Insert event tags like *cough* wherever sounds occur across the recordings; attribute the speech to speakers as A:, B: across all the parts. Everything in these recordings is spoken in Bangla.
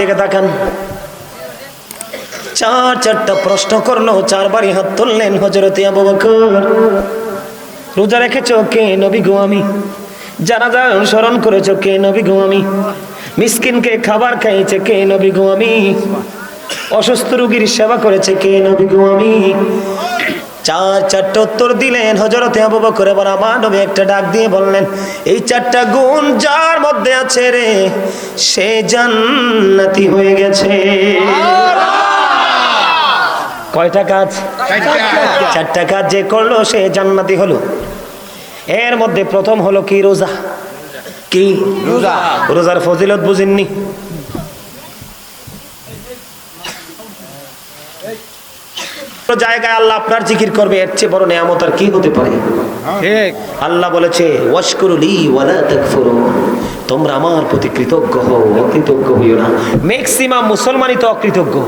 A: দিকে তাকান। চার চারটা প্রশ্ন করল, চারবারই হাত তুললেন হজরতে আবু বকর। রোজা রেখেছ? কে নবী গো আমি? জানাজা স্মরণ করেছ? কে নবী গো আমি? মিসকিনকে খাবার খাইয়েছে? কে নবী গো আমি? অসুস্থ রোগীর সেবা করেছে? কে নবী গো আমি? চার চারটা উত্তর দিলেন হজরতে আবু বকর এবার আমার নবী একটা ডাক দিয়ে বললেন এই চারটা গুণ যার মধ্যে আছে রে সে জান্নাতি হয়ে গেছে। কয়টা কাজ। চারটা কাজ যে করল সে জান্নাতি হলো। এর মধ্যে প্রথম হলো কি? রোজা। কি?
B: রোজা।
A: রোজার ফজিলত বুঝেননি। জায়গায় আল্লাহ আপনার জিকির করবে এর চেয়ে বড় নিয়ামত আর কি হতে পারে?
B: ঠিক।
A: আল্লাহ বলেছে ওয়াশকুরুলি ওয়ালা তাকফুরুন তোমরা আমার প্রতি কৃতজ্ঞ হও অকৃতজ্ঞ হইও না। ম্যাক্সিমাম মুসলমানই তো অকৃতজ্ঞ।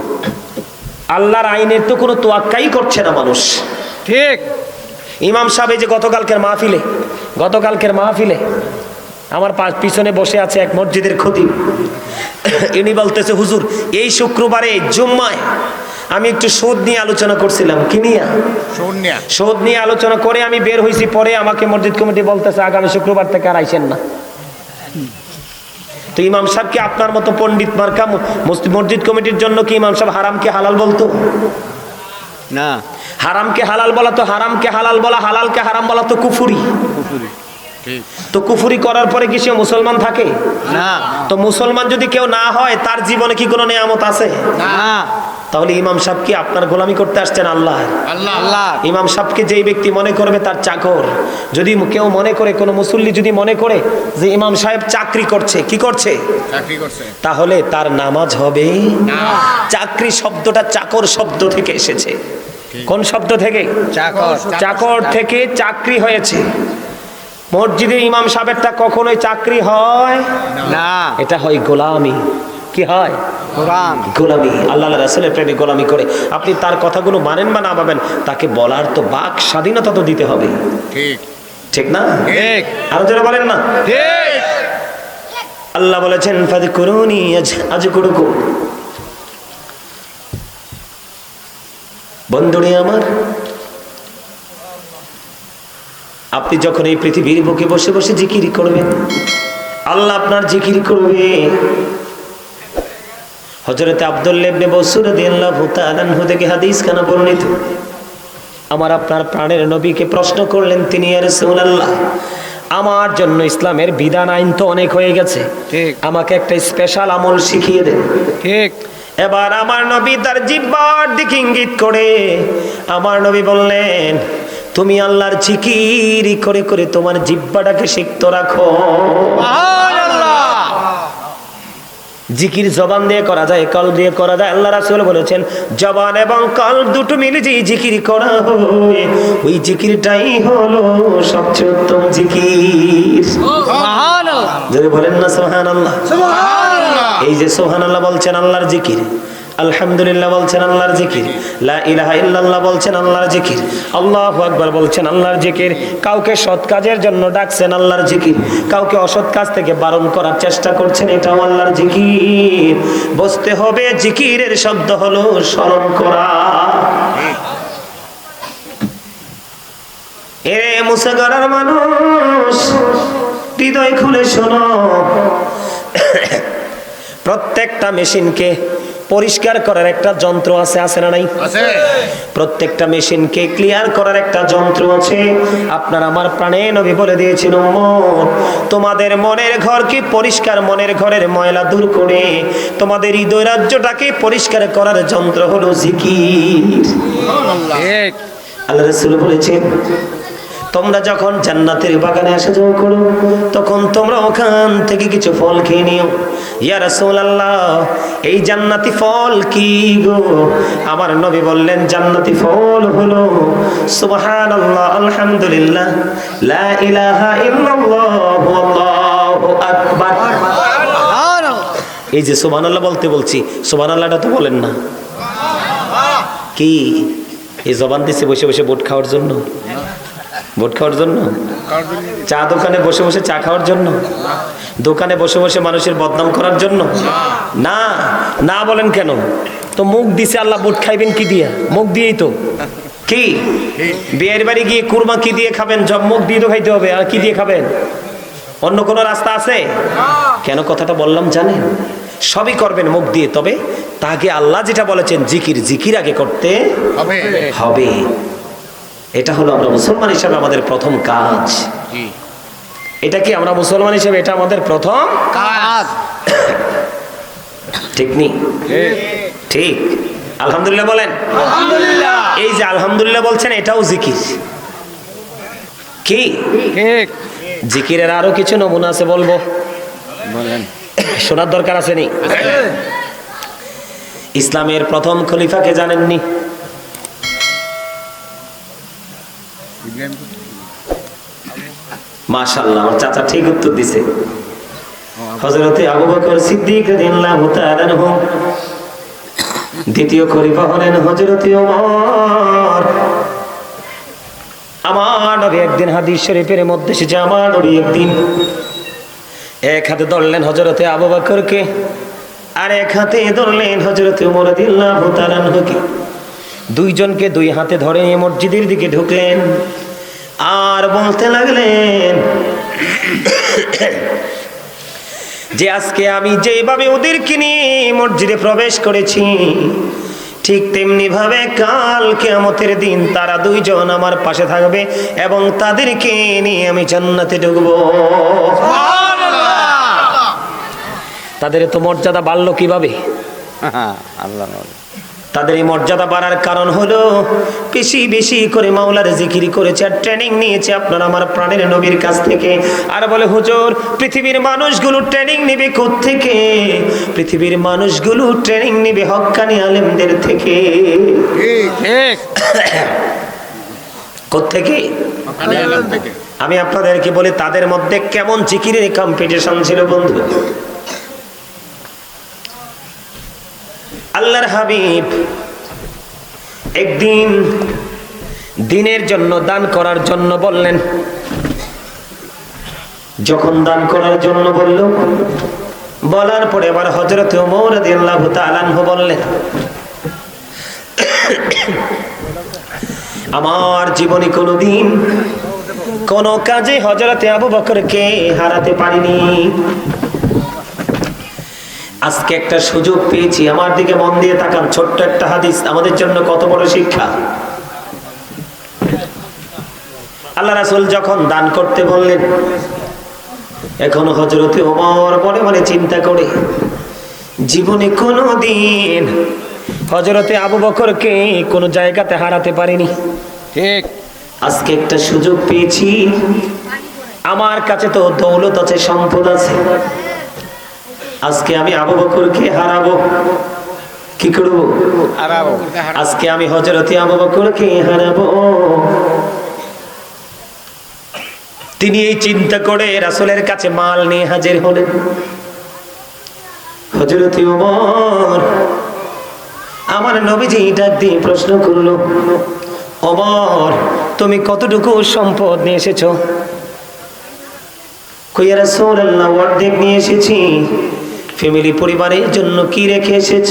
A: আল্লাহর আইনের তো কোনো তোয়াক্কাই করছে না মানুষ।
B: ঠিক।
A: ইমাম সাহেব এই যে গতকালকের মাহফিলে গতকালকের মাহফিলে আমার পা- পিছনে বসে আছে এক মসজিদের খতিব। ইনি বলতেছে হুজুর এই শুক্রবারে জুম্মায় আমি একটু সুদ নিয়ে আলোচনা করছিলাম। কি নিয়ে? সুদ নিয়ে। আলোচনা করে আমি বের হয়েছি পরে আমাকে মসজিদ কমিটি বলতেছে আগামী শুক্রবার থেকে আর আইসেন না। তো ইমাম সাহেব কি আপনার মতো পণ্ডিত মার্কা মসজিদ কমিটির জন্য কি ইমাম সাহেব হারামকে হালাল বলতো?
B: না।
A: হারামকে হালাল বলা তো হারামকে হালাল বলা হালালকে হারাম বলা তো কুফুরি।
B: পুকুরি
A: তো কুফুরি করার পরে কি সে মুসলমান থাকে?
B: না।
A: তো মুসলমান যদি কেউ না হয় তার জীবনে কি কোনো নিয়ামত আছে?
B: না।
A: তাহলে ইমাম সাহেব কি আপনার গোলামি করতে আসছেন? আল্লাহ।
B: আল্লাহ আল্লাহ।
A: ইমাম সাহেবকে যেই ব্যক্তি মনে করবে তার চাকর? যদি কেউ মনে করে কোনো মুসল্লি যদি মনে করে যে ইমাম সাহেব চাকরি করছে কি করছে?
B: চাকরি করছে।
A: তাহলে তার নামাজ হবে। চাকরি শব্দটা চাকর শব্দ থেকে এসেছে। কোন শব্দ থেকে?
B: চাকর।
A: চাকর থেকে চাকরি হয়েছে। মসজিদে ইমাম সাহেবটা কখনোই চাকরি হয়?
B: না।
A: এটা হয় গোলামি। কি হয়?
B: কোরআন।
A: গোলামি। আল্লাহ রাসুলের প্রেমে গোলামি করে। আপনি তার কথাগুলো মানেন বা না পাবেন তাকে বলার তো বাক স্বাধীনতা তো দিতে হবে।
B: ঠিক।
A: ঠিক না?
B: ঠিক।
A: আরও যারা বলেন না।
B: ঠিক।
A: আল্লাহ বলেছেন ফাদ করুনি আজ আজ করুকো বন্ধুরে আমার আপনি যখন এই পৃথিবীর বুকে বসে বসে জিকির করবেন আল্লাহ আপনার জিকির করবে। হজরতে আব্দুল্লেবনে বসুর থেকে হাদিস খানা বর্ণিত। আমার আপনার প্রাণের নবীকে প্রশ্ন করলেন তিনি আর রাসূলুল্লাহ আমার জন্য ইসলামের বিধান আইন তো অনেক হয়ে গেছে। আমাকে একটা স্পেশাল আমল শিখিয়ে দেন।
B: ঠিক।
A: এবার আমার নবী তার জিব্বার দিকে ইঙ্গিত করে আমার নবী বললেন তুমি আল্লাহর জিকির করে করে তোমার জিব্বাটাকে সিক্ত রাখো। জিকির জবান দিয়ে করা যায় কল দিয়ে করা যায়। আল্লাহ রাসুল বলেছেন জবান এবং কল দুটো মিলে যে জিকির করা হয় ওই জিকিরটাই হলো সবচেয়ে উত্তম জিকির। যদি বলেন না সোহান আল্লাহ এই যে সোহান আল্লাহ বলছেন আল্লাহর জিকির। আলহামদুলিল্লাহ বলছেন আল্লাহর জিকির। লা ইলাহা ইল্লাল্লাহ বলছেন আল্লাহর জিকির। আল্লাহু আকবার বলছেন আল্লাহর জিকির। কাউকে সৎ কাজের জন্য ডাকছেন আল্লাহর জিকির। কাউকে অসৎ কাজ থেকে বারণ করার চেষ্টা করছেন এটাও আল্লাহর জিকির। বসতে হবে জিকিরের শব্দ হলো স্মরণ করা। এ মুসাগরার মানুষ, হৃদয় খুলে শোনো। প্রত্যেকটা মেশিনকে পরিষ্কার করার একটা যন্ত্র আছে আছে না নাই?
B: আছে।
A: প্রত্যেকটা মেশিনকে ক্লিয়ার করার একটা যন্ত্র আছে। আপনার আমার প্রাণে নবী বলে দিয়েছিল তোমাদের মনের ঘরকে পরিষ্কার? মনের ঘরের ময়লা দূর করে তোমাদের হৃদয় রাজ্যটাকে পরিষ্কার করার যন্ত্র হলো জিকির।
B: ঠিক
A: আল্লাহ রসুল বলেছেন তোমরা যখন জান্নাতের বাগানে আসা যাওয়া করো, তখন তোমরা ওখান থেকে কিছু ফল খেয়ে নিও। ইয়া রাসূলুল্লাহ, এই জান্নাতি ফল কি গো? আমার নবী বললেন, জান্নাতি ফল হলো, সুবহানাল্লাহ, আলহামদুলিল্লাহ, লা ইলাহা ইল্লাল্লাহু, আল্লাহু আকবার। এই যে সুবহানাল্লাহ বলতে বলছি, সুবহানাল্লাহটা তো বলেন না। কি? এই জবান দিছে বসে বসে বোট খাওয়ার জন্য? ভোট খাওয়ার জন্য? চা দোকানে বসে বসে চা খাওয়ার জন্য? দোকানে বসে বসে মানুষের বদনাম করার জন্য? না না বলেন কেন? তো মুখ দিছে আল্লাহ ভোট খাইবেন কি দিয়ে? মুখ দিয়েই তো। কি? বিয়ের বাড়ি গিয়ে কুরমা কি দিয়ে খাবেন? জব মুখ দিয়ে তো খাইতে হবে আর কি দিয়ে খাবেন? অন্য কোনো রাস্তা আছে? কেন কথাটা বললাম জানেন? সবই করবেন মুখ দিয়ে তবে তাকে আল্লাহ যেটা বলেছেন জিকির জিকির আগে করতে
B: হবে।
A: হবে। এটা হলো আমরা মুসলমান হিসাবে আমাদের প্রথম কাজ। এটা কি আমরা মুসলমান হিসেবে এটা আমাদের প্রথম
B: কাজ?
A: ঠিক নি?
B: ঠিক।
A: আলহামদুলিল্লাহ বলেন।
B: আলহামদুলিল্লাহ।
A: এই যে আলহামদুলিল্লাহ বলছেন এটাও জিকির। কি? জিকিরের আরও কিছু নমুনা আছে বলব?
B: বলেন।
A: শোনার দরকার আছে নি? ইসলামের প্রথম খলিফাকে জানেননি? আমার আবু নবী একদিন হাদিস শরীফের মধ্যে এসেছে, আমার নবী একদিন এক হাতে ধরলেন হযরতে আবু বকরকে আর এক হাতে ধরলেন হযরতে ওমর রাদিয়াল্লাহু তাআলা আনহুকে। দুইজনকে দুই হাতে ধরে মসজিদের দিকে ঢুকলেন। আর বলতে লাগলেন যে আজকে আমি যেভাবে ওদেরকে নিয়ে মসজিদে প্রবেশ করেছি ঠিক তেমনি ভাবে কাল কেয়ামতের দিন তারা দুইজন আমার পাশে থাকবে এবং তাদেরকে নিয়ে আমি জান্নাতে ঢুকবো। তাদের তো মর্যাদা বাড়লো কীভাবে?
B: আল্লাহ
A: তাদের এই মর্যাদা বাড়ার কারণ হলো বেশি বেশি করে মাওলার জিকির করেছে আর ট্রেনিং নিয়েছে আপনার আমার প্রাণের নবীর কাছ থেকে। আর বলে হুজুর পৃথিবীর মানুষগুলো ট্রেনিং নেবে থেকে পৃথিবীর মানুষগুলো ট্রেনিং নেবে হক্কানি আলেমদের থেকে।
B: ঠিক।
A: কোত্থেকে?
B: থেকে।
A: আমি আপনাদেরকে বলি তাদের মধ্যে কেমন জিকিরের কম্পিটিশন ছিল বন্ধু? আল্লাহর হাবিব একদিন দিনের জন্য দান করার জন্য বললেন, যখন দান করার জন্য বলল, বলার পরে আবার হজরত বললেন, আমার জীবনে কোনোদিন কোন কাজে হজরতে আবু বকরকে হারাতে পারিনি। আজকে একটা সুযোগ পেয়েছি। আমার দিকে মন দিয়ে তাকান ছোট্ট একটা হাদিস। আমাদের জন্য কত বড় শিক্ষা। আল্লাহ রাসূল যখন দান করতে বললেন এখন হজরতে ওমর মনে মনে চিন্তা করে জীবনে কোনো দিন হজরতে আবু বকরকে কোনো জায়গাতে হারাতে পারিনি।
B: ঠিক।
A: আজকে একটা সুযোগ পেয়েছি। আমার কাছে তো দৌলত আছে সম্পদ আছে। আজকে আমি আবু বকরকে হারাবো। কি করব?
B: আরাবো
A: আজকে আমি হজরতে আবু বকরকে হারাবো। তিনি এই চিন্তা করে রাসূলের কাছে মাল নিয়ে হাজির হলেন। হজরতে ওমর আমার নবীজি ডাক দিয়ে প্রশ্ন করল ওমর তুমি কতটুকু সম্পদ নিয়ে এসেছ? কইয়া রাসূলুল্লাহ অর্ধেক নিয়ে এসেছি। ফ্যামিলি পরিবারের জন্য কি রেখে এসেছ?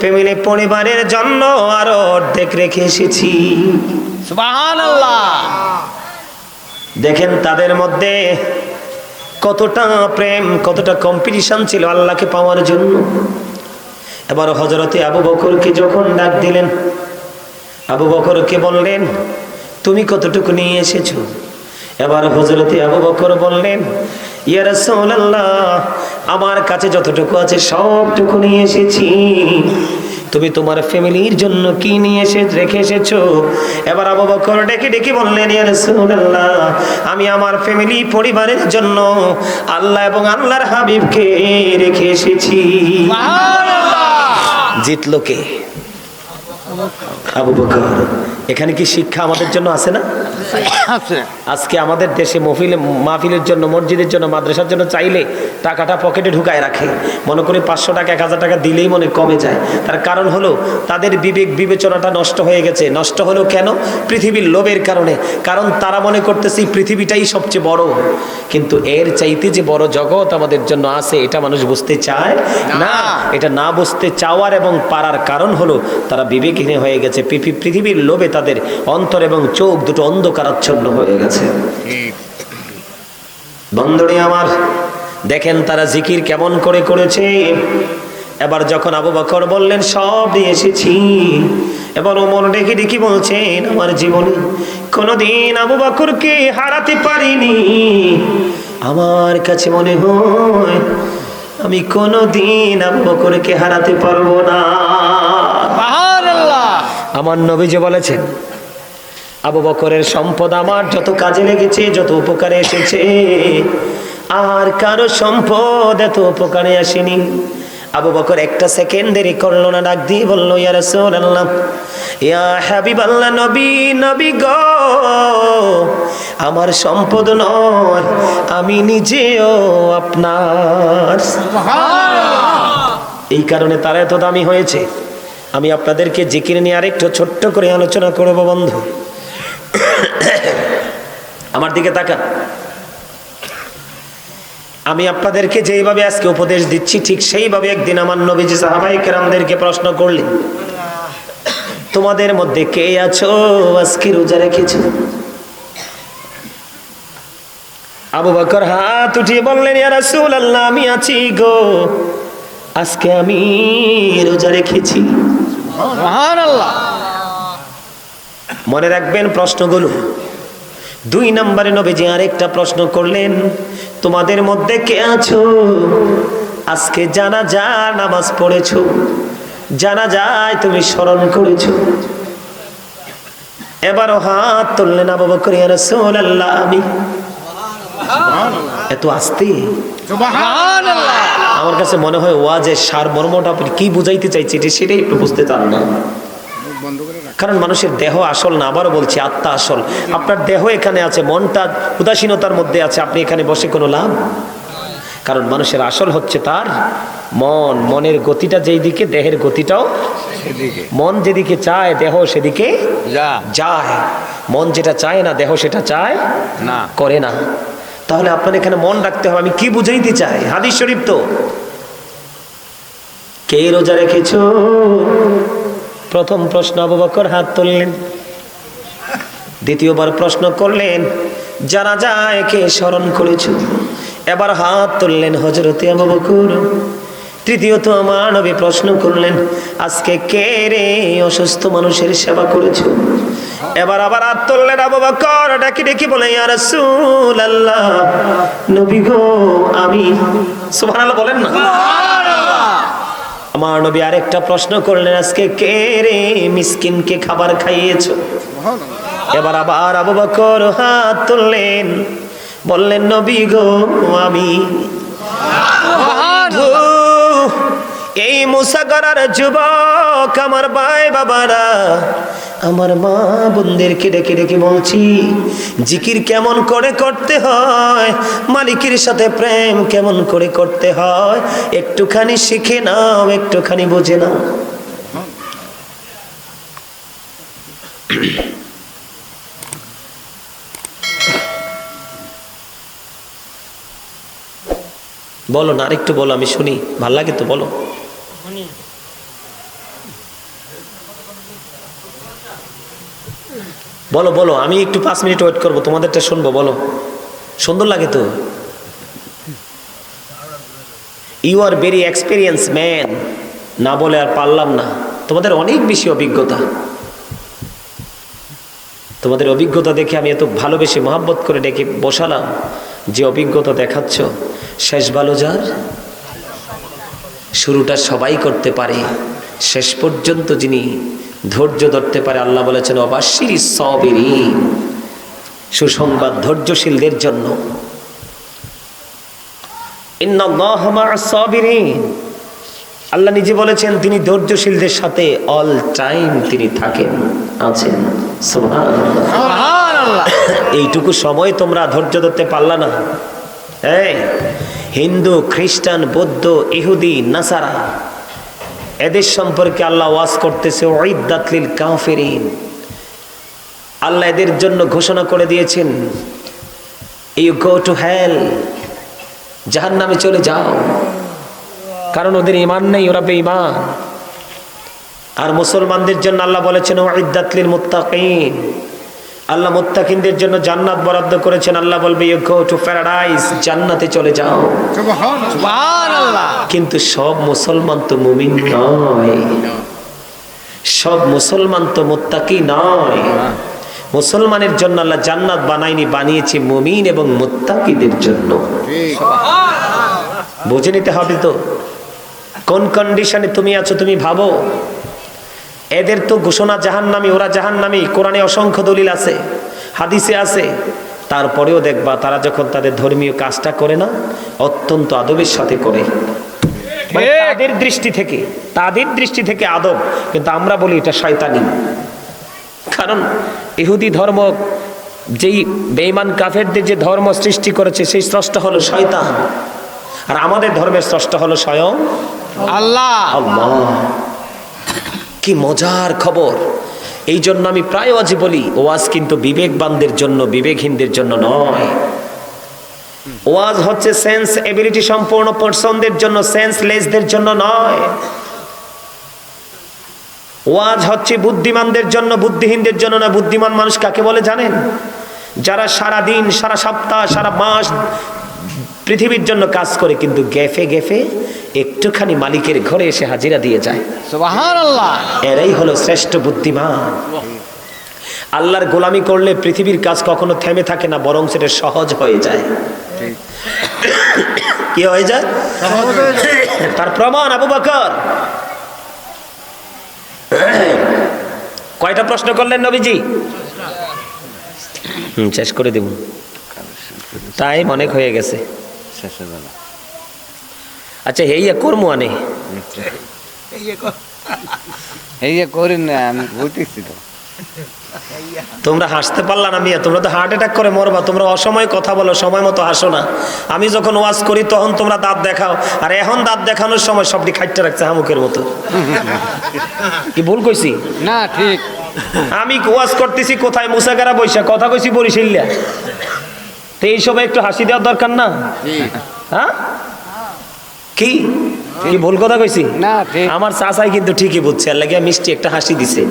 A: ফ্যামিলি পরিবারের জন্য আরও অর্ধেক রেখে এসেছি। দেখেন তাদের মধ্যে কতটা প্রেম কতটা কম্পিটিশন ছিল আল্লাহকে পাওয়ার জন্য। এবার হজরতে আবু বকরকে যখন ডাক দিলেন আবু বকরকে বললেন তুমি কতটুকু নিয়ে এসেছ? এবার হজরতে আবু বকর বললেন ইয়া রাসূলুল্লাহ আমার কাছে যতটুকু আছে সবটুকু নিয়ে এসেছি। তুমি তোমার ফ্যামিলির জন্য কি নিয়ে এসে রেখে এসেছ? এবার আবু বকর ডেকে ডেকে বললেন ইয়া রাসূলুল্লাহ আমি আমার ফ্যামিলি পরিবারের জন্য আল্লাহ এবং আল্লাহর হাবিবকে রেখে এসেছি। সুবহানাল্লাহ। জিতলো কে? আবু বকর। এখানে কি শিক্ষা আমাদের জন্য আছে না? আজকে আমাদের দেশে মফিলে মাহফিলের জন্য মসজিদের জন্য মাদ্রাসার জন্য চাইলে টাকাটা পকেটে ঢুকায় রাখে। মনে করি পাঁচশো টাকা এক হাজার টাকা দিলেই মনে কমে যায়। তার কারণ হলো তাদের বিবেক বিবেচনাটা নষ্ট হয়ে গেছে। নষ্ট হলো কেন? পৃথিবীর লোভের কারণে। কারণ তারা মনে করতেছে পৃথিবীটাই সবচেয়ে বড়। কিন্তু এর চাইতে যে বড় জগৎ আমাদের জন্য আছে এটা মানুষ বুঝতে চায় না। এটা না বুঝতে চাওয়ার এবং পারার কারণ হলো তারা বিবেকহীন হয়ে গেছে। পৃথি- পৃথিবীর লোভে তাদের অন্তর এবং চোখ দুটো অন্ধকারাচ্ছন্ন হয়ে গেছে। বন্ধুরে আমার দেখেন তারা জিকির কেমন করে করেছে। এবার যখন আবু বকর বললেন সব দিয়ে এসেছি। এবার ওমর ডেকে ডেকে বলছেন আমার জীবনে কোনোদিন আবু বকরকে হারাতে পারিনি। আমার কাছে মনে হয় আমি কোনোদিন আবু বকরকে হারাতে পারব না। আমার নবীজি বলেছেন আবু বকরের সম্পদ আমার যত কাজে লেগেছে যত উপকারে এসেছে আর কারও সম্পদ এত উপকারে আসেনি। আবু বকর একটা সেকেন্ড দেরি করল না ডাক দিয়ে বলল ইয়া রাসূলুল্লাহ ইয়া হাবিবাল্লাহ নবী নবী গো আমার সম্পদ নয় আমি নিজেও আপনার। এই কারণে তারা এত দামি হয়েছে। আমি আপনাদেরকে জিকির নিয়ে আরেকটু ছোট্ট করে আলোচনা করব, বন্ধু। আমার দিকে তাকান। আমি আপনাদেরকে যেইভাবে আজকে উপদেশ দিচ্ছি, ঠিক সেইভাবে একদিন আমার নবীজি সাহাবাই কেরামদেরকে প্রশ্ন করলেন, তোমাদের মধ্যে কে আছো আজকে রোজা রেখেছো? আবু বকর হাত উঠিয়ে বললেন আমি আছি গো। আজকে আমি রোজা রেখেছি। মনে রাখবেন প্রশ্নগুলো। দুই নম্বরে নবীজি আরেকটা প্রশ্ন করলেন, তোমাদের মধ্যে কে আছো? আজকে জানা যা নামাজ পড়েছো, জানা যায় তুমি স্মরণ করেছ। এবারও হাত তুললেন আবু বকর, ইয়া রাসূলুল্লাহ, আমি এত আস্তে? আমার কাছে মনে হয় ওয়াজের সার মর্মটা আপনি কি বুঝাইতে চাইছি এটা সেটাই একটু বুঝতে চান না। কারণ মানুষের দেহ আসল না আবারও বলছি আত্মা আসল। আপনার দেহ এখানে আছে মনটা উদাসীনতার মধ্যে আছে আপনি এখানে বসে কোনো লাভ? কারণ মানুষের আসল হচ্ছে তার মন। মনের গতিটা যেই দিকে দেহের গতিটাও মন যেদিকে চায় দেহ সেদিকে যায়। মন যেটা চায় না দেহ সেটা চায়
B: না।
A: করে না। তাহলে আপনার এখানে মন রাখতে হবে। আমি কি বুঝাইতে চাই? হাদিস শরীফ তো। কে রোজা রেখেছ? প্রথম প্রশ্ন আবু বকর হাত তুললেন। দ্বিতীয়বার প্রশ্ন করলেন যারা যায় কে স্মরণ করেছ? এবার হাত তুললেন হজরতে আবু বকর। তৃতীয়ত আমার নবী প্রশ্ন করলেন আজকে কে রে অসুস্থ মানুষের সেবা করেছ? এবার আবার হাত তুললেন আবু বকর ডাকি ডাকি বলে ইয়া রাসূলুল্লাহ নবী গো আমি সুবহানাল্লাহ বলেন না। আমার নবী আরেকটা প্রশ্ন করলেন আজকে কে রে মিসকিনকে খাবার খাইয়েছো? এবার আবার আবু বকর হাত তুললেন বললেন নবী গো আমি এই মুসাগরার যুবক আমার ভাই বাবারা, আমার মা বোনদের বোনদেরকে ডেকে ডেকে বলছি, জিকির কেমন করে করতে হয়, মালিকের সাথে প্রেম কেমন করে করতে হয়, একটুখানি শিখে নাও, একটুখানি বোঝে নাও। বলো না, আরেকটু বলো, আমি শুনি। ভালো লাগে তো বলো। বলো বলো, আমি একটু পাঁচ মিনিট ওয়েট করব, তোমাদেরটা শুনব, বলো। সুন্দর লাগে তো? You are very experience man না বলে আর পারলাম না। তোমাদের অনেক বেশি অভিজ্ঞতা। তোমাদের অভিজ্ঞতা দেখে আমি এত ভালোবেসে মহাব্বত করে ডেকে বসালাম। যে অভিজ্ঞতা দেখাচ্ছ, শেষ ভালো যার? শুরুটা সবাই করতে পারে। শেষ পর্যন্ত যিনি ধৈর্য ধরতে পারে আল্লাহ বলেছেন অবাশির সবেরই সুসংবাদ ধৈর্যশীলদের জন্য। আল্লাহ নিজে বলেছেন তিনি ধৈর্যশীলদের সাথে অল টাইম তিনি থাকেন আছেন। এইটুকু সময় তোমরা ধৈর্য ধরতে পারলা না। হ্যাঁ হিন্দু খ্রিস্টান বৌদ্ধ ইহুদি নাসারা এদের সম্পর্কে আল্লাহ ওয়াজ করতেছে ওইদাতলিল কাফেরিন। আল্লাহ এদের জন্য ঘোষণা করে দিয়েছেন ইউ গো টু হেল যাহার নামে চলে যাও। কারণ ওদের ইমান নেই, ওরা বেঈমান। আর মুসলমানদের জন্য আল্লাহ বলেছেন ওইদাতলিল মুত্তাকিন। আল্লাহ মুত্তাকিনদের জন্য জান্নাত বরাদ্দ করেছেন। আল্লাহ বলবে ইউ গো টু প্যারাডাইস জান্নাতে চলে যাও।
B: সুবহানাল্লাহ।
A: কিন্তু সব মুসলমান তো মুমিন নয়। সব মুসলমান তো মুত্তাকি নয়। মুসলমানের জন্য আল্লাহ জান্নাত বানায়নি বানিয়েছে মুমিন এবং মুত্তাকিদের জন্য। বুঝে নিতে হবে তো। কোন কন্ডিশনে তুমি আছো তুমি ভাবো। এদের তো ঘোষণা জাহান্নামি ওরা জাহান্নামি। কোরআনে অসংখ্য দলিল আছে হাদিসে আছে। তারপরেও দেখবা তারা যখন তাদের ধর্মীয় কাজটা করে না অত্যন্ত আদবের সাথে করে। মানে তাদের দৃষ্টি থেকে তাদের দৃষ্টি থেকে আদব। কিন্তু আমরা বলি এটা শয়তানি। কারণ ইহুদি ধর্ম যেই বেঈমান কাফেরদের যে ধর্ম সৃষ্টি করেছে সেই স্রষ্ট হলো শয়তান। আর আমাদের ধর্মের স্রষ্ট হলো স্বয়ং
B: আল্লাহ।
A: আল্লাহ। কি মজার খবর? এই জন্য আমি প্রায় আজই বলি, ওয়াজ কিন্তু বিবেকবানদের জন্য, বিবেকহীনদের জন্য নয়। ওয়াজ হচ্ছে সেন্স এবিলিটি সম্পূর্ণ পার্সনদের জন্য, সেন্সলেসদের জন্য নয়। ওয়াজ হচ্ছে বুদ্ধিমানদের জন্য, বুদ্ধিহীনদের জন্য না বুদ্ধিমান মানুষ কাকে বলে জানেন? যারা সারা দিন সারা সপ্তাহ, সারা মাস পৃথিবীর জন্য কাজ করে কিন্তু গেফে গেফে একটুখানি মালিকের ঘরে এসে হাজিরা দিয়ে যায়। এরাই হলো শ্রেষ্ঠ বুদ্ধিমান। আল্লাহর গোলামি করলে পৃথিবীর কাজ কখনো থেমে থাকে না বরং সেটা সহজ হয়ে যায়। কি হয়ে যায়? তার প্রমাণ আবু বকর। কয়টা প্রশ্ন করলেন নবীজি? শেষ করে দেব। তাই অনেক হয়ে গেছে।
B: বেলা।
A: আচ্ছা হেইয়া কর্ম আনে।
B: এই করি। না আমি বুঝতেছি তো।
A: তোমরা হাসতে পারলা না মিয়া তোমরা তো হার্ট অ্যাটাক করে মরবা তোমরা অসময়ে কথা বলো সময় মতো হাসো না। আমি যখন ওয়াজ করি তখন তোমরা দাঁত দেখাও। আর এখন দাঁত দেখানোর সময় সবটি খাইতে রাখছে হামুকের মতো। কি ভুল কইছি?
B: না ঠিক।
A: আমি ওয়াজ করতেছি কোথায় মুসাগারা বৈশা কথা কইছি বরিশিল্লা তো এই সময় একটু হাসি দেওয়ার দরকার না? হ্যাঁ? কি? কি ভুল কথা কইছি?
B: না
A: আমার চাচাই কিন্তু ঠিকই বুঝছে আর লাগে মিষ্টি একটা হাসি দিছে।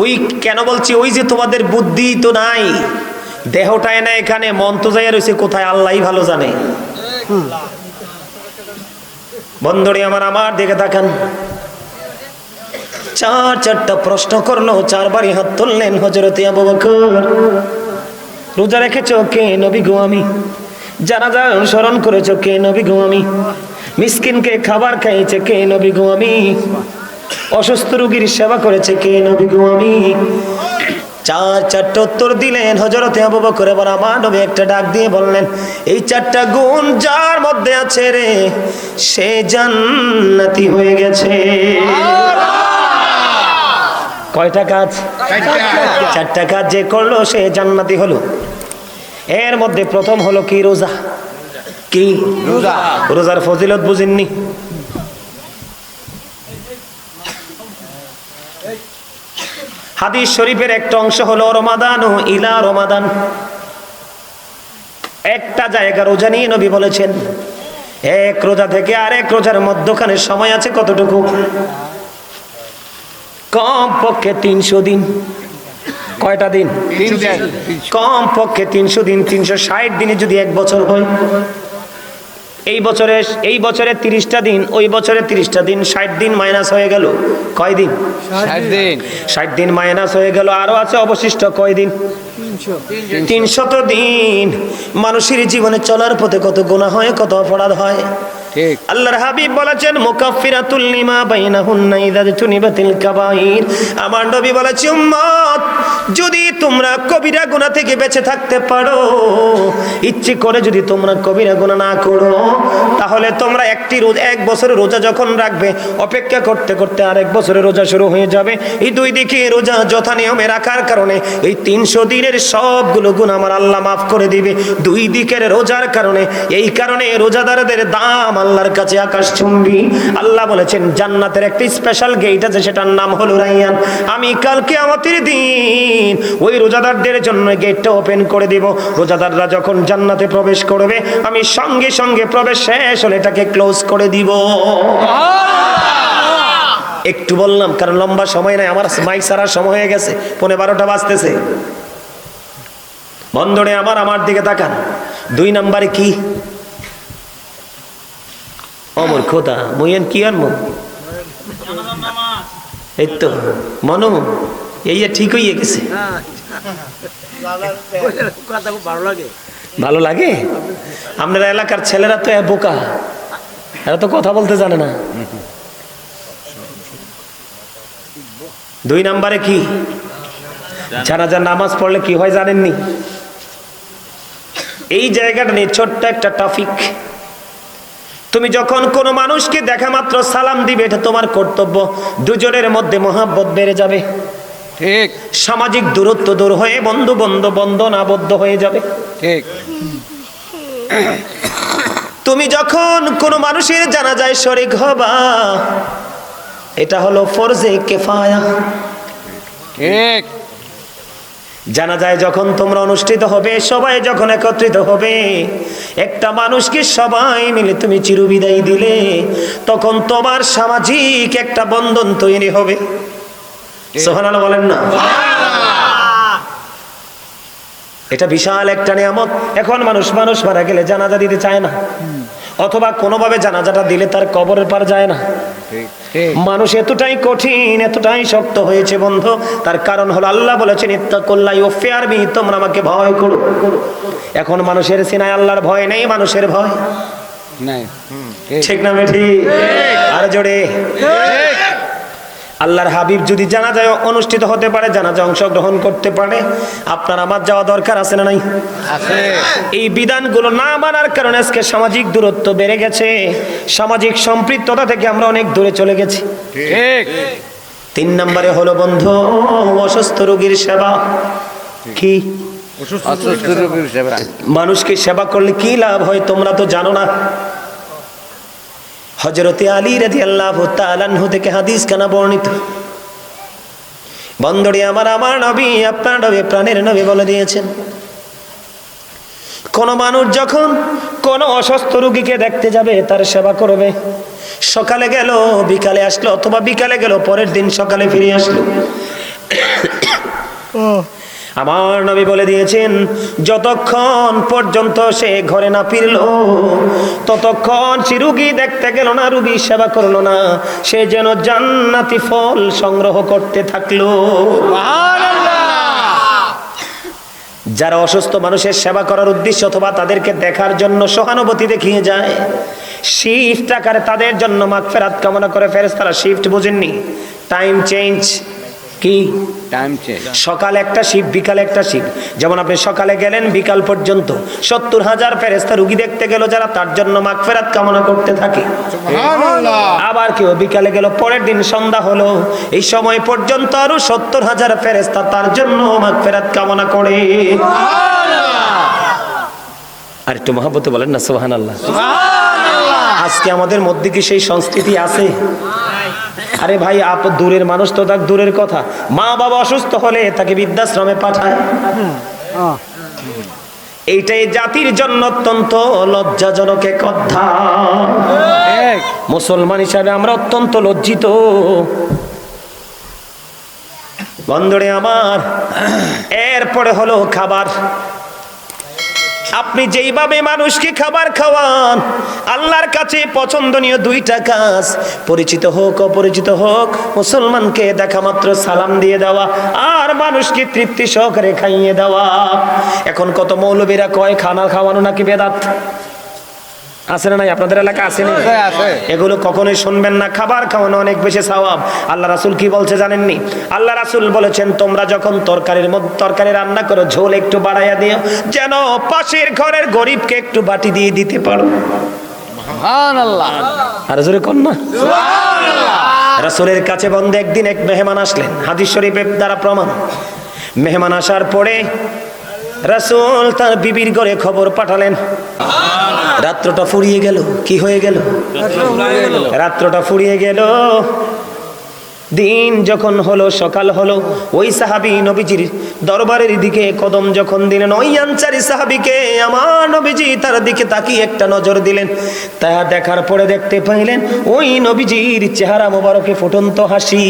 A: ওই কেন বলছি ওই যে তোমাদের বুদ্ধি তো নাই দেহটায় না এখানে মন তো যাইয়া রয়েছে কোথায় আল্লাহই ভালো জানে। বন্ধুরে আমার আমার দেখে থাকেন চার চারটা প্রশ্ন করল, চারবারই হাত তুললেন হজরতে আবু বকর। রোজা রেখেছো? কে নবী গো আমি? যারা যা অনুসরণ করেছ? কে নবী গো আমি? মিসকিনকে খাবার খাইয়েছে? কে নবী গো আমি? অসুস্থ রোগীর সেবা করেছে? কে নবী গো আমি? চার চারটা উত্তর দিলেন হজরতে আবু বকর। এবার আমার নবী একটা ডাক দিয়ে বললেন, এই চারটা গুণ যার মধ্যে আছে রে, সে জান্নাতি হয়ে গেছে। কয়টা কাজ? চারটা কাজ। যে করল সে জান্নাতি হলো। এর মধ্যে প্রথম হলো কি রোজা? কি?
B: রোজা।
A: রোজার ফজিলত বুঝেননি? হাদিস শরীফের একটা অংশ হলো রমাদান ও ইলা রমাদান। একটা জায়গা রোজা নিয়ে নবী বলেছেন এক রোজা থেকে আরেক রোজার মধ্যখানে সময় আছে কতটুকু? কম পক্ষে তিনশো দিন। কয়টা দিন? কম পক্ষে তিনশো দিন তিনশো ষাট দিনে যদি এক বছর হয়। এই বছরে এই বছরে তিরিশটা দিন ওই বছরে তিরিশটা দিন ষাট দিন মাইনাস হয়ে গেল। কয় দিন?
B: ষাট দিন।
A: মাইনাস হয়ে গেল আরও আছে অবশিষ্ট কয় দিন? তিনশত দিন। মানুষের জীবনে চলার পথে কত গুণা হয় কত অপরাধ হয়।
B: ঠিক।
A: আল্লাহর হাবিব বলেছেন, মুকাফফিরাতুল লিমা বাইনাহুন্না ইযা তুনিবাতিল কাবাইর। আমার নবী বলেছে, উম্মত, যদি তোমরা কবিরা গুনাহ থেকে বেঁচে থাকতে পারো, ইচ্ছে করে যদি তোমরা কবিরা গুনাহ না করো, তাহলে তোমরা একটি রোজা, এক বছরের রোজা যখন রাখবে, অপেক্ষা করতে করতে আরেক বছরের রোজা শুরু হয়ে যাবে। এই দুই দিকে রোজা যথা নিয়মে রাখার কারণে এই তিনশো দিনের সবগুলো গুণ আমার আল্লাহ মাফ করে দিবে। দুই দিকের রোজার কারণে, এই কারণে রোজাদারদের দাম আল্লাহর কাছে আকাশ চুম্বি আল্লাহ বলেছেন জান্নাতের একটি স্পেশাল গেট আছে সেটার নাম হলো রাইয়ান। আমি কালকে আমাদের দিন ওই রোজাদারদের জন্য গেটটা ওপেন করে দিব। রোজাদাররা যখন জান্নাতে প্রবেশ করবে আমি সঙ্গে সঙ্গে প্রবেশ শেষ হলে এটাকে ক্লোজ করে দিব। একটু বললাম কারণ লম্বা সময় নাই আমার মাইক সারার সময় হয়ে গেছে পনেরো বারোটা বাজতেছে। বন্ধনে আমার আমার দিকে তাকান। দুই নাম্বারে কি? অমর খোদা, মুইয়ান কি আনব এই তো, মনো, এই যে ঠিক হইয়ে গেছে। ভালো লাগে? আপনার এলাকার ছেলেরা তো বোকা। এরা তো কথা বলতে জানে না। দুই নাম্বারে কি? জানাজার নামাজ পড়লে কি হয় জানেননি? এই জায়গাটা নিয়ে ছোট্ট একটা টপিক তুমি যখন কোনো মানুষকে দেখা মাত্র সালাম দিবে এটা তোমার কর্তব্য। দুজনের মধ্যে মহাব্বত বেড়ে যাবে।
B: ঠিক।
A: সামাজিক দূরত্ব দূর হয়ে বন্ধু বন্ধু বন্ধন আবদ্ধ হয়ে যাবে।
B: ঠিক।
A: তুমি যখন কোনো মানুষের জানা যায় শরিক হবা এটা হলো ফরজে কেফায়া।
B: ঠিক।
A: জানা যায় যখন তোমরা অনুষ্ঠিত হবে সবাই যখন একত্রিত হবে একটা মানুষকে সবাই মিলে তুমি চিরবিদায় দিলে তখন তোমার সামাজিক একটা বন্ধন তৈরি হবে। সোহানাল বলেন না? এটা বিশাল একটা নিয়ামত। এখন মানুষ মানুষ মারা গেলে জানাজা দিতে চায় না। অথবা কোনোভাবে জানাজাটা দিলে তার কবরের পার যায় না। মানুষ এতটাই কঠিন এতটাই শক্ত হয়েছে বন্ধু। তার কারণ হলো আল্লাহ বলেছেন ইত্তাকুল্লাহ ও তোমরা আমাকে ভয় করো। এখন মানুষের সিনাই আল্লাহর ভয় নেই মানুষের ভয়।
B: ঠিক
A: না বেঠি? আর জোরে? আল্লাহর হাবিব যদি জানা যায় অনুষ্ঠিত হতে পারে জানাজা অংশগ্রহণ করতে পারে আপনার আমার যাওয়া দরকার আছে না নাই? এই বিধানগুলো না মানার কারণে আজকে সামাজিক দূরত্ব বেড়ে গেছে সামাজিক সম্পৃক্ততা থেকে আমরা অনেক দূরে চলে গেছি।
B: ঠিক।
A: তিন নম্বরে হলো বন্ধু অসুস্থ রোগীর সেবা। কি? মানুষকে সেবা করলে কি লাভ হয় তোমরা তো জানো না। হজরতে আলী রাজি আল্লাহ তালানহু থেকে হাদিস কানা বর্ণিত। বন্দরে আমার আমার নবী, আপনার নবী, প্রাণের নবী বলে দিয়েছেন। কোন মানুষ যখন কোন অসুস্থ রোগীকে দেখতে যাবে, তার সেবা করবে। সকালে গেল, বিকালে আসলো, অথবা বিকালে গেল, পরের দিন সকালে ফিরে আসলো। আমার নবী বলে দিয়েছেন যতক্ষণ পর্যন্ত সে ঘরে না ফিরল ততক্ষণ সে রুগী দেখতে গেল না রুগী সেবা করল না সে যেন জান্নাতি ফল সংগ্রহ করতে থাকল। যারা অসুস্থ মানুষের সেবা করার উদ্দেশ্য অথবা তাদেরকে দেখার জন্য সহানুভূতি দেখিয়ে যায় শিফট আকারে তাদের জন্য মাগফেরাত কামনা করে ফেরেশতারা শিফট বুঝেননি। টাইম চেঞ্জ কি? সকাল একটা শিব বিকালে একটা শিব। যেমন আপনি সকালে গেলেন বিকাল পর্যন্ত। সত্তর হাজার ফেরেস্তা রুগী দেখতে গেল যারা তার জন্য মাগফেরাত কামনা করতে থাকে। আবার কেউ বিকালে গেল পরের দিন সন্ধ্যা হলো। এই সময় পর্যন্ত আরও সত্তর হাজার ফেরেস্তা তার জন্য মাগফেরাত কামনা করে। আর একটু মহাব্বতে বলেন না সোহান আল্লাহ আজকে আমাদের মধ্যে কি সেই সংস্কৃতি আছে? আরে ভাই আপ দূরের মানুষ তো তার দূরের কথা। মা বাবা অসুস্থ হলে তাকে বৃদ্ধাশ্রমে পাঠায়। এইটাই জাতির জন্য অত্যন্ত লজ্জাজনক এক অধ্যায়। মুসলমান হিসাবে আমরা অত্যন্ত লজ্জিত। বন্ধুরে আমার এরপরে হলো খাবার। আপনি যেইভাবে মানুষকে খাবার খাওয়ান, আল্লাহর কাছে পছন্দনীয় দুইটা কাজ, পরিচিত হোক, অপরিচিত হোক, মুসলমানকে দেখা মাত্র সালাম দিয়ে দেওয়া আর মানুষকে তৃপ্তি সহকারে খাইয়ে দেওয়া। এখন কত মৌলবীরা কয়, খানা খাওয়ানো নাকি বেদাত? আছে না নাই? আপনাদের এলাকা আছে না। এগুলো কখনোই শুনবেন না খাবার খাওয়ানো অনেক বেশি সওয়াব আল্লাহ রাসুল কি বলছে জানেননি? আল্লাহ রাসুল বলেছেন তোমরা যখন তরকারির মধ্যে তরকারি রান্না করো ঝোল একটু বাড়াইয়া দিও যেন পাশের ঘরের গরিবকে একটু বাটি দিয়ে দিতে পারো। আর জোরে না। কাছে বন্ধে একদিন এক মেহমান আসলেন হাদিস শরীফের দ্বারা প্রমাণ। মেহমান আসার পরে রাসূল তার বিবির ঘরে খবর পাঠালেন। রাত্রটা ফুরিয়ে গেল, কি হয়ে গেল? রাত্রটা ফুরিয়ে গেল। দিন যখন হলো, সকাল হলো, ওই সাহাবি নবীজির দরবারের দিকে কদম যখন দিলেন, ওই আনসারি সাহাবিকে আমার নবীজি তার দিকে তাকিয়ে একটা নজর দিলেন। তা দেখার পরে দেখতে পাইলেন, ওই নবীজির চেহারা মোবারকে ফুটন্ত হাসি।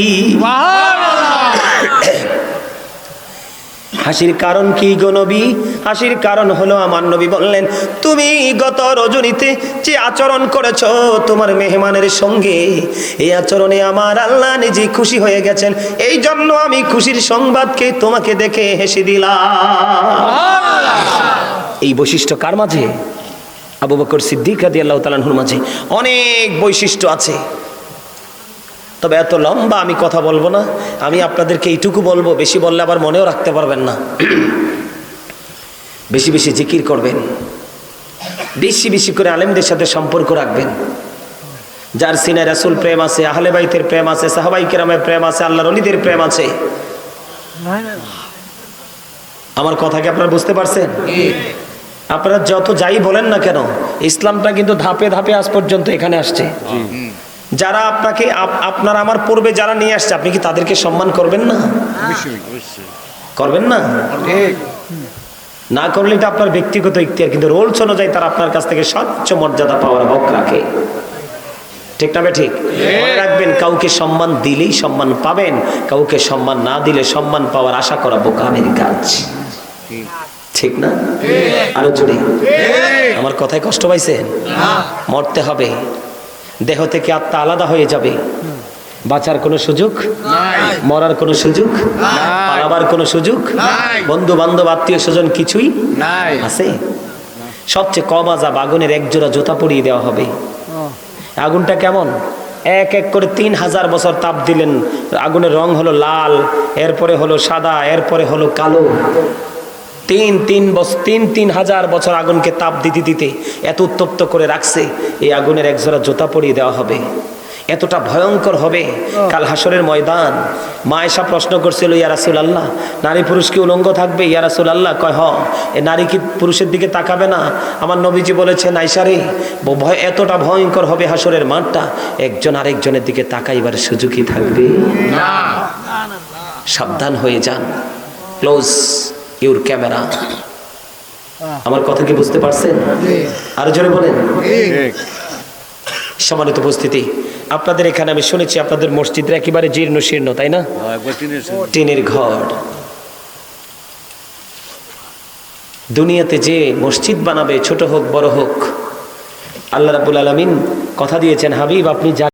A: হাসির কারণ কি গো নবী? হাসির কারণ হলো আমার নবী বললেন, তুমি গত রজনীতে যে আচরণ করেছ তোমার মেহমানের সঙ্গে, এই আচরণে আমার আল্লাহ নিজে খুশি হয়ে গেছেন। এই জন্য আমি খুশির সংবাদকে তোমাকে দেখে হেসে দিলাম। এই বৈশিষ্ট্য কার মাঝে? আবু বকর সিদ্দিক রাদি আল্লাহ তালাহুর মাঝে অনেক বৈশিষ্ট্য আছে। তবে এত লম্বা আমি কথা বলব না। আমি আপনাদেরকে এইটুকু বলব, বেশি বললে আবার মনেও রাখতে পারবেন না। *clears throat* বেশি বেশি জিকির করবেন। বেশি বেশি করে আলেমদের সাথে সম্পর্ক রাখবেন। যার সিনায় রাসুল প্রেম আছে, আহলে বাইতের প্রেম আছে, সাহাবাই কেরামের প্রেম আছে, আল্লাহর অলিদের প্রেম আছে। আমার কথা কি আপনারা বুঝতে পারছেন? আপনারা যত যাই বলেন না কেন, ইসলামটা কিন্তু ধাপে ধাপে আজ পর্যন্ত এখানে আসছে। যারা আপনাকে আপনার আমার পূর্বে যারা নিয়ে আসছে আপনি কি তাদেরকে সম্মান করবেন না? করবেন না? না করলে এটা আপনার ব্যক্তিগত ইখতিয়ার কিন্তু রোলস অনুযায়ী তারা আপনার কাছ থেকে সচ্চ মর্যাদা পাওয়ার হক রাখে। ঠিক না ঠিক? মনে রাখবেন কাউকে সম্মান দিলেই সম্মান পাবেন কাউকে সম্মান না দিলে সম্মান পাওয়ার আশা করা বোকামের কাজ। ঠিক না? আরও জোরে। আমার কথায় কষ্ট পাইছেন? মরতে হবে। দেহ থেকে আত্মা আলাদা হয়ে যাবে। বাঁচার কোনো সুযোগ? মরার কোনো সুযোগ? পালাবার কোনো সুযোগ? বন্ধু বান্ধব আত্মীয় স্বজন কিছুই আছে? সবচেয়ে কম আজাব আগুনের এক জোড়া জুতা পরিয়ে দেওয়া হবে। আগুনটা কেমন? এক এক করে তিন হাজার বছর তাপ দিলেন। আগুনের রং হলো লাল এরপরে হলো সাদা এরপরে হলো কালো। তিন তিন বছর তিন তিন হাজার বছর আগুনকে তাপ দিতে দিতে এত উত্তপ্ত করে রাখছে এই আগুনের এক জোড়া জুতা পরিয়ে দেওয়া হবে। এতটা ভয়ঙ্কর হবে। কাল হাসরের ময়দান। মা এসা প্রশ্ন করছিল ইয়ারাসুল আল্লাহ নারী পুরুষ কি উলঙ্গ থাকবে? ইয়ারাসুল আল্লাহ কয় হ এ নারী কি পুরুষের দিকে তাকাবে না? আমার নবীজি বলেছেন আইসারে ভয় এতটা ভয়ঙ্কর হবে হাসরের মাঠটা একজন আরেকজনের দিকে তাকাইবার সুযোগই থাকবে। সাবধান হয়ে যান। ক্লোজ। Your camera? আমার কথা কি বুঝতে পারছেন? আরও জোরে বলেন।
B: ঠিক
A: সম্মানিত উপস্থিতি আপনাদের এখানে আমি শুনেছি আপনাদের মসজিদটা একেবারে জীর্ণ শীর্ণ তাই না?
B: টিনের
A: টিনের ঘর। দুনিয়াতে যে মসজিদ বানাবে ছোট হোক বড় হোক আল্লাহ রাবুল আলমিন কথা দিয়েছেন হাবিব আপনি যা